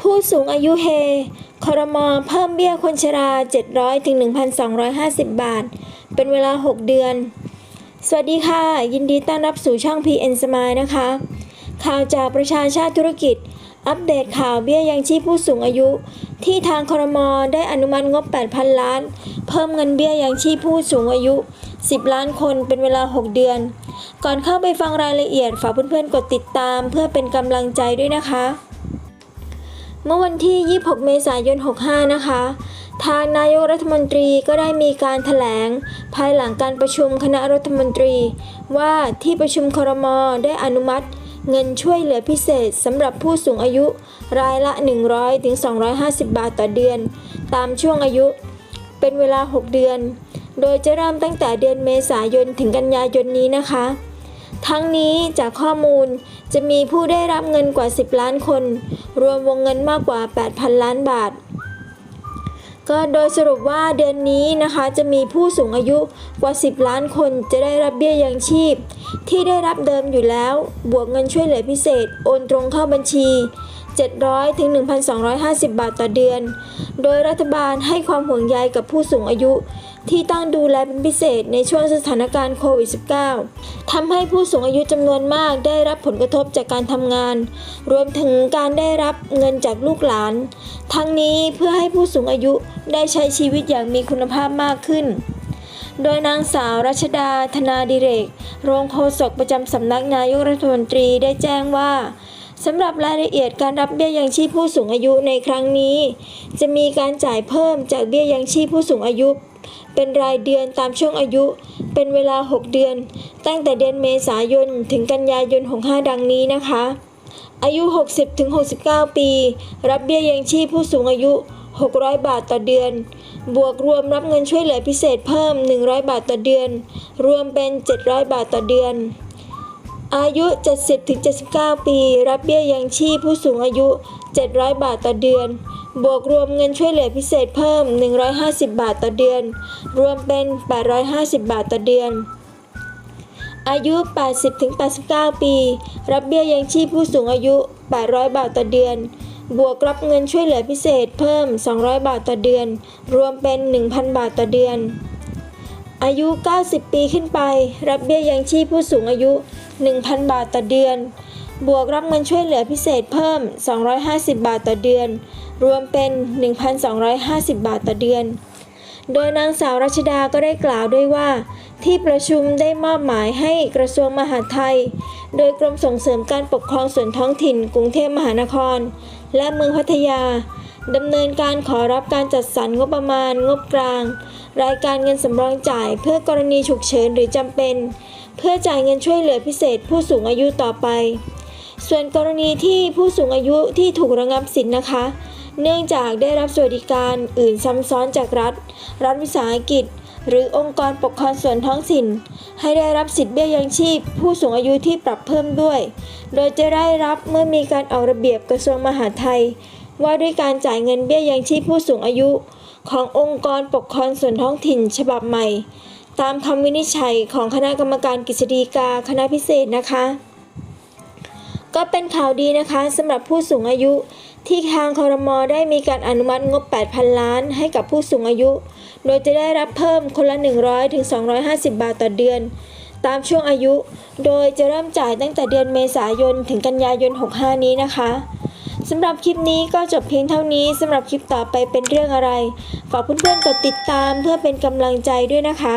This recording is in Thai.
ผู้สูงอายุเฮ คอรมอเพิ่มเบี้ยคนชรา 700ถึง1,250 บาท เป็นเวลา 6 เดือน สวัสดีค่ะ ยินดีต้อนรับสู่ช่อง PN Smile นะคะ ข่าวจากประชาชาติธุรกิจ อัปเดตข่าวเบี้ยยังชีพผู้สูงอายุ ที่ทางคอรมอได้อนุมัติงบ 8,000 ล้าน เพิ่มเงินเบี้ยยังชีพผู้สูงอายุ 10 ล้านคนเป็นเวลา 6 เดือน ก่อนเข้าไปฟังรายละเอียดฝากเพื่อนๆกดติดตาม เพื่อเป็นกำลังใจด้วยนะคะ เมื่อวันที่ 26 เมษายน 65 นะคะ ทางนายกรัฐมนตรีก็ได้มีการแถลง ภายหลังการประชุมคณะรัฐมนตรี ว่าที่ประชุมครมได้อนุมัติ เงินช่วยเหลือพิเศษสำหรับผู้สูงอายุ รายละ 100-250 บาทต่อเดือน ตามช่วงอายุ เป็นเวลา 6 เดือน โดยจะเริ่มตั้งแต่เดือนเมษายนถึงกันยายนนี้นะคะ ทั้งนี้จากข้อมูลจะมีผู้ได้รับเงินกว่า 10 ล้านคน รวมวงเงินมากกว่า 8,000 ล้านบาท ก็โดยสรุปว่าเดือนนี้นะคะจะมีผู้สูงอายุกว่า 10 ล้านคนจะได้รับเบี้ยยังชีพ ที่ได้รับเดิมอยู่แล้ว บวกเงินช่วยเหลือพิเศษ โอนตรงเข้าบัญชี 700 ถึง 1,250 บาทต่อเดือน โดยรัฐบาลให้ความห่วงใยกับผู้สูงอายุ ที่ต้องดูแลเป็นพิเศษในช่วงสถานการณ์โควิด -19 ทำให้ผู้สูงอายุจำนวนมากได้รับผลกระทบจากการทำงาน รวมถึงการได้รับเงินจากลูกหลาน ทั้งนี้เพื่อให้ผู้สูงอายุได้ใช้ชีวิตอย่างมีคุณภาพมากขึ้นโดยนางสาวรัชดาธนาดิเรก รองโฆษกประจำสำนักนายกรัฐมนตรีได้แจ้งว่า สำหรับรายละเอียดการรับเบี้ยยังชีพผู้สูงอายุในครั้งนี้ จะมีการจ่ายเพิ่มจากเบี้ยยังชีพผู้สูงอายุ เป็นรายเดือนตามช่วงอายุ เป็นเวลา 6 เดือน ตั้งแต่เดือนเมษายน ถึงกันยายน 65 ดังนี้นะคะ อายุ 60-69 ปี รับเบี้ยยังชีพผู้สูงอายุ 600 บาทต่อเดือน บวกรวมรับเงินช่วยเหลือพิเศษเพิ่ม 100 บาทต่อเดือน รวมเป็น 700 บาทต่อเดือน อายุ 70-79 ปี รับเบี้ยยังชีพผู้สูงอายุ 700 บาทต่อเดือน บวกรวมเงินช่วยเหลือพิเศษเพิ่ม 150 บาทต่อเดือน รวมเป็น 850 บาทต่อเดือน อายุ 80-89 ปี รับเบี้ยยังชีพผู้สูงอายุ 800 บาทต่อเดือน บวกรับเงินช่วยเหลือพิเศษเพิ่ม 200 บาทต่อเดือน รวมเป็น 1,000 บาทต่อเดือน อายุ 90 ปีขึ้นไป รับเบี้ยยังชีพผู้สูงอายุ 1,000 บาทต่อเดือน บวกรับเงินช่วยเหลือพิเศษเพิ่ม 250 บาทต่อเดือน รวมเป็น 1,250 บาทต่อเดือน โดยนางสาวรัชดาก็ได้กล่าวด้วยว่า ที่ประชุมได้มอบหมายให้กระทรวงมหาดไทย โดยกรมส่งเสริมการปกครองส่วนท้องถิ่น กรุงเทพมหานคร และเมืองพัทยา ดำเนินการขอรับการจัดสรรงบประมาณ งบกลาง รายการเงินสำรองจ่าย เพื่อกรณีฉุกเฉินหรือจำเป็น เพื่อจ่ายเงินช่วยเหลือพิเศษผู้สูงอายุต่อไป ส่วนกรณีที่ผู้สูงอายุที่ถูกระงับสิทธิ์นะคะ เนื่องจากได้รับสวัสดิการอื่นซ้ำซ้อนจากรัฐ รัฐวิสาหกิจ หรือองค์กรปกครองส่วนท้องถิ่น ให้ได้รับสิทธิเบี้ยยังชีพ ผู้สูงอายุที่ปรับเพิ่มด้วย โดยจะได้รับเมื่อมีการออกระเบียบกระทรวงมหาดไทย ว่าด้วยการจ่ายเงินเบี้ยยังชีพผู้สูงอายุ ขององค์กรปกครองส่วนท้องถิ่นฉบับใหม่ ตามคำวินิจฉัยของคณะกรรมการกฤษฎีกาคณะพิเศษนะคะ ก็เป็นข่าวดีนะคะสำหรับผู้สูงอายุที่ทางคอรมอได้มีการอนุมัติงบ 8,000 ล้านให้กับผู้สูงอายุ โดยจะได้รับเพิ่มคนละ 100ถึง250 บาทต่อเดือน ตามช่วงอายุ โดยจะเริ่มจ่ายตั้งแต่เดือนเมษายนถึงกันยายน 65 นี้นะคะ สำหรับคลิปนี้ก็จบเพียงเท่านี้สำหรับคลิปต่อไปเป็นเรื่องอะไร ฝากเพื่อนๆกดติดตามเพื่อเป็นกำลังใจด้วยนะคะ